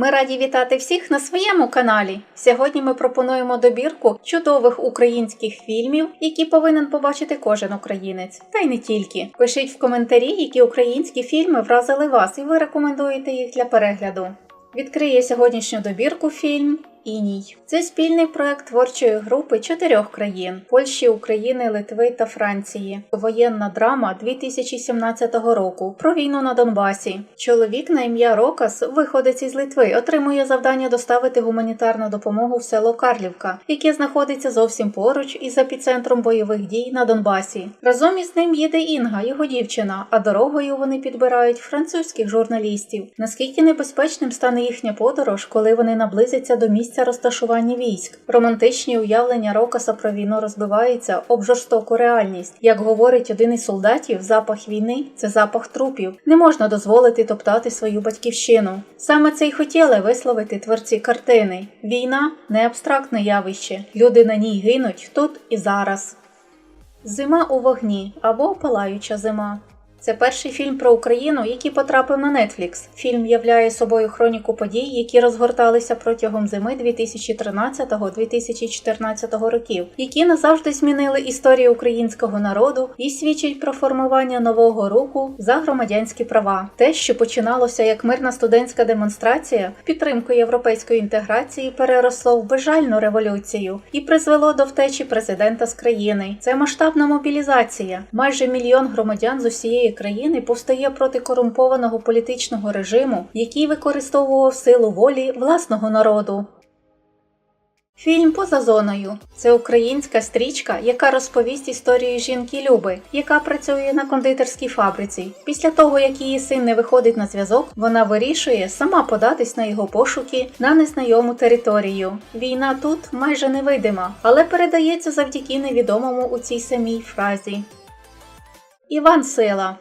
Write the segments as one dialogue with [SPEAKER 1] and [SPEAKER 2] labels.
[SPEAKER 1] Ми раді вітати всіх на своєму каналі. Сьогодні ми пропонуємо добірку чудових українських фільмів, які повинен побачити кожен українець. Та й не тільки. Пишіть в коментарі, які українські фільми вразили вас, і ви рекомендуєте їх для перегляду. Відкриє сьогоднішню добірку фільм Іній. Це спільний проект творчої групи чотирьох країн: Польщі, України, Литви та Франції. Воєнна драма 2017 року про війну на Донбасі. Чоловік на ім'я Рокас, виходець із Литви, отримує завдання доставити гуманітарну допомогу в село Карлівка, яке знаходиться зовсім поруч із епіцентром бойових дій на Донбасі. Разом із ним їде Інга, його дівчина, а дорогою вони підбирають французьких журналістів. Наскільки небезпечним стане їхня подорож, коли вони наблизяться до місця розташування військ? Романтичні уявлення Рокаса про війну розбиваються об жорстоку реальність. Як говорить один із солдатів, запах війни це запах трупів. Не можна дозволити топтати свою батьківщину. Саме це й хотіли висловити творці картини. Війна не абстрактне явище. Люди на ній гинуть тут і зараз. Зима у вогні або палаюча зима. Це перший фільм про Україну, який потрапив на Netflix. Фільм являє собою хроніку подій, які розгорталися протягом зими 2013-2014 років, які назавжди змінили історію українського народу і свідчать про формування нового руху за громадянські права. Те, що починалося як мирна студентська демонстрація, підтримку європейської інтеграції переросло в безжальну революцію і призвело до втечі президента з країни. Це масштабна мобілізація. Майже мільйон громадян з усієї країни повстає проти корумпованого політичного режиму, який використовував силу волі власного народу. Фільм поза зоною це українська стрічка, яка розповість історію жінки Люби, яка працює на кондитерській фабриці. Після того, як її син не виходить на зв'язок, вона вирішує сама податись на його пошуки на незнайому територію. Війна тут майже невидима, але передається завдяки невідомому у цій самій фразі. Іван Сила.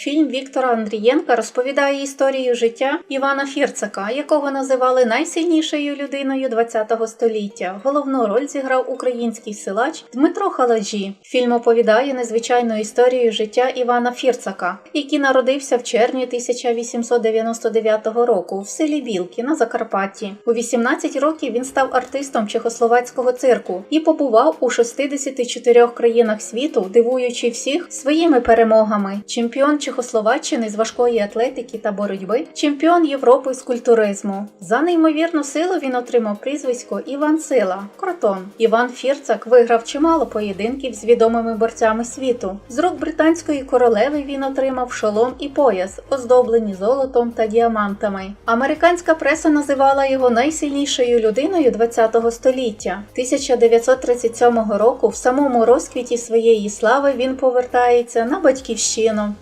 [SPEAKER 1] Фільм Віктора Андрієнка розповідає історію життя Івана Фірцака, якого називали найсильнішою людиною ХХ століття. Головну роль зіграв український силач Дмитро Халаджі. Фільм оповідає незвичайну історію життя Івана Фірцака, який народився в червні 1899 року в селі Білки на Закарпатті. У 18 років він став артистом чехословацького цирку і побував у 64 країнах світу, дивуючи всіх своїми перемогами. Чемпіон Чехословаччини з важкої атлетики та боротьби, чемпіон Європи з культуризму. За неймовірну силу він отримав прізвисько Іван Сила Кротон. Іван Фірцак виграв чимало поєдинків з відомими борцями світу. З рук британської королеви він отримав шолом і пояс, оздоблені золотом та діамантами. Американська преса називала його найсильнішою людиною ХХ століття. 1937 року, в самому розквіті своєї слави, він повертається на батьківщину.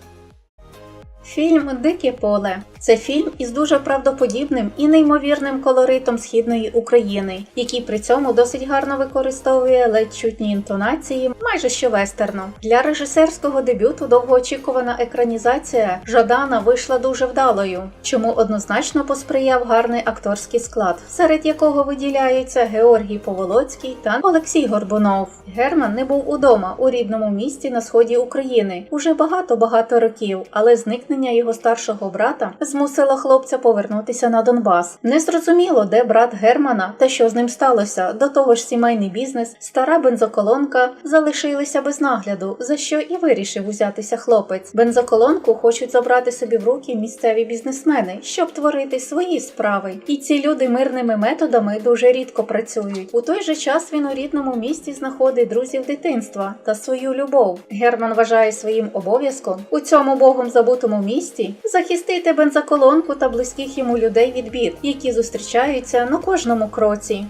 [SPEAKER 1] Фільм Дике поле це фільм із дуже правдоподібним і неймовірним колоритом східної України, який при цьому досить гарно використовує ледь чутні інтонації, майже що вестерну. Для режисерського дебюту довгоочікувана екранізація Жадана вийшла дуже вдалою, чому однозначно посприяв гарний акторський склад, серед якого виділяються Георгій Поволоцький та Олексій Горбунов. Герман не був удома у рідному місті на сході України уже багато-багато років, але зникнення його старшого брата змусило хлопця повернутися на Донбас. Незрозуміло, де брат Германа та що з ним сталося. До того ж, сімейний бізнес, стара бензоколонка залишилися без нагляду, за що і вирішив узятися хлопець. Бензоколонку хочуть забрати собі в руки місцеві бізнесмени, щоб творити свої справи. І ці люди мирними методами дуже рідко працюють. У той же час він у рідному місті знаходить друзів дитинства та свою любов. Герман вважає своїм обов'язком у цьому богом забутому місті захистити бензоколонку та близьких йому людей від бід, які зустрічаються на кожному кроці.